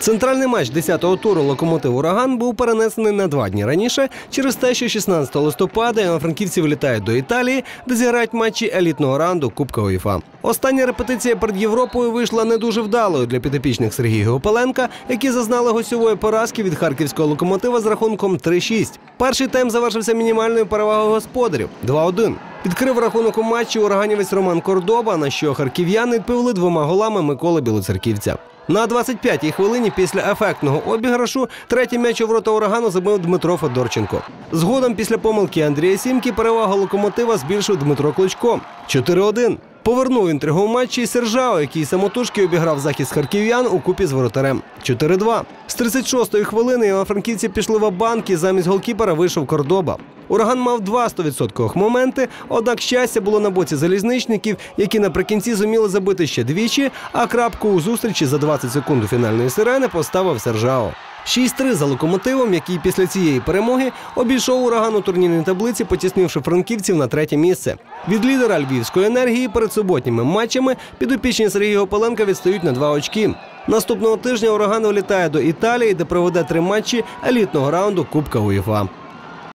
Центральний матч 10-го туру локомотив Ураган був перенесений на два дні раніше через те, що 16 листопада івано-франківці вилітають до Італії, де зіграють матчі елітного раунду Кубка УЄФА. Остання репетиція перед Європою вийшла не дуже вдалою для підопічних Сергія Гопаленка, які зазнали гостьової поразки від харківського локомотива з рахунком 3-6. Перший тайм завершився мінімальною перевагою господарів 2-1. Відкрив рахунок у матчі ураганівець Роман Кордоба, на що харків'яни відповіли двома голами Миколи Білоцерківця. На 25-й хвилині після ефектного обіграшу третій м'яч у ворота урагану забив Дмитро Федорченко. Згодом після помилки Андрія Сімки перевагу локомотива збільшив Дмитро Кличко. 4-1. Повернув інтригу в матчі і Сержао, який самотужки обіграв захист харків'ян у купі з воротарем. 4-2. З 36-ї хвилини івано-франківці пішли в банк і замість голкіпера вийшов Кордоба. Ураган мав два 100% моменти, однак щастя було на боці залізничників, які наприкінці зуміли забити ще двічі, а крапку у зустрічі за 20 секунд до фінальної сирени поставив Сержао. 6-3 за локомотивом, який після цієї перемоги обійшов ураган у турнірній таблиці, потіснивши франківців на третє місце. Від лідера львівської енергії перед суботніми матчами підопічні Сергія Гопаленка відстають на два очки. Наступного тижня ураган вилітає до Італії, де проведе три матчі елітного раунду Кубка УЄФА.